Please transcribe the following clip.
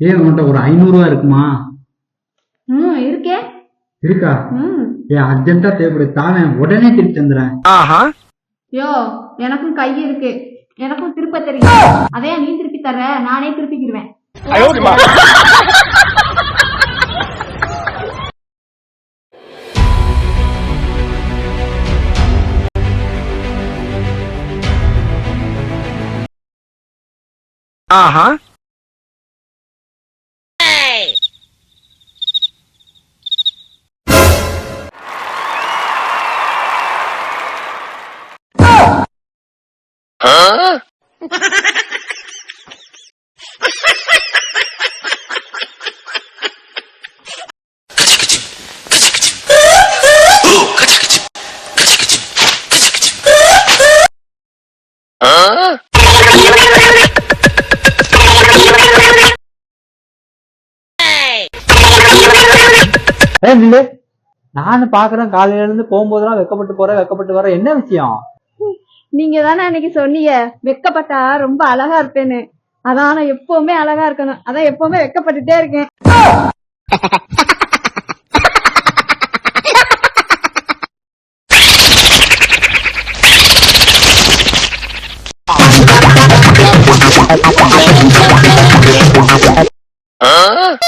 ஏ உன்கிட்ட ஒரு ஐநூறு ரூபா இருக்குமா? ம் இருக்கே. இருக்கா? ம். ஏ அர்ஜென்ட்டா தேவைப்படுது தானே உடனே திருப்பி தந்துடுறேன் யோ எனக்கும் கை இருக்கு. எனக்கும் திருப்ப தெரியும். அதே நீ திருப்பி தர நானே திருப்பிக்கிடுவேன் ஏ நானும் பாக்குறேன் காலையில இருந்து போகும்போதெல்லாம் வெக்கப்பட்டு போறேன் வெக்கப்பட்டு வர என்ன விஷயம்? நீங்க தானே அன்னைக்கு சொன்னீங்க? வெக்கப்பட்டா ரொம்ப அழகா இருப்பேன்னு. அதான் நான் எப்பவுமே அழகா இருக்கணும். அதான் எப்பவுமே வெக்கப்பட்டுட்டே இருக்கேன். Huh?